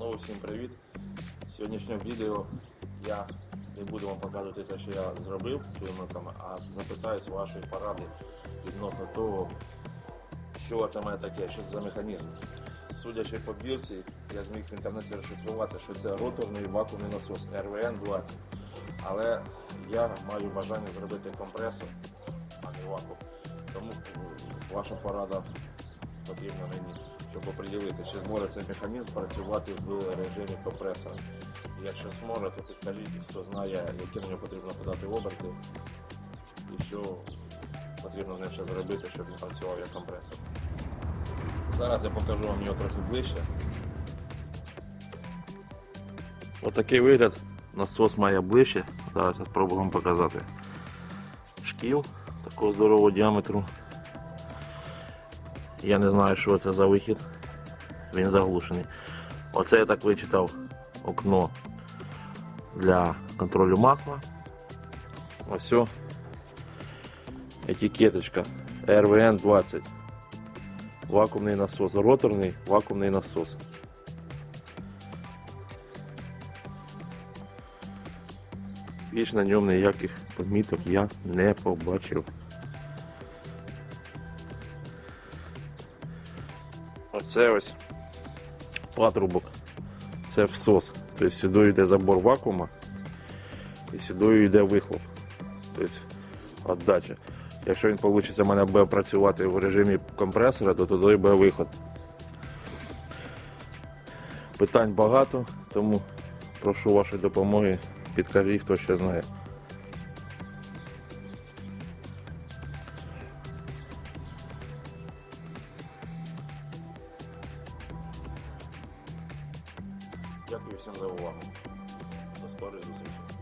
Знову всім привіт. В сьогоднішньому відео я не буду вам показувати те, що я зробив своїми руками, а запитаюсь вашої поради відносно того, що це має таке, що це за механізм. Судячи по бірці, я зміг в інтернеті розшифрувати, що це роторний вакуумний насос RVN-20. Але я маю бажання зробити компресор, а не вакуум. Тому ваша порада потрібна мені, щоб оприділити, чи зможе цей механізм працювати в режимі компресора. Якщо зможе, то підкажіть, хто знає, які мені потрібно подати оберти і що потрібно з ним ще зробити, щоб він працював як компресор. Зараз я покажу вам його трохи ближче. Отакий вигляд насос має ближче. Зараз я спробую вам показати. Шкіл такого здорового діаметру. Я не знаю, що це за вихід. Він заглушений. Оце я так вичитав окно для контролю масла. Ось. Етикеточка RVN 20. Вакуумний насос. Роторний вакуумний насос. Більш на ньому ніяких поміток я не побачив. Оце ось патрубок. Це всос. Тобто сюди йде забор вакуума і сюди йде вихлоп. Тобто віддача. Якщо він вийде в мене буде працювати в режимі компресора, то туди буде виход. Питань багато, тому прошу вашої допомоги. Підкажіть, хто ще знає. Дякую всім за увагу. До скорої зустрічі.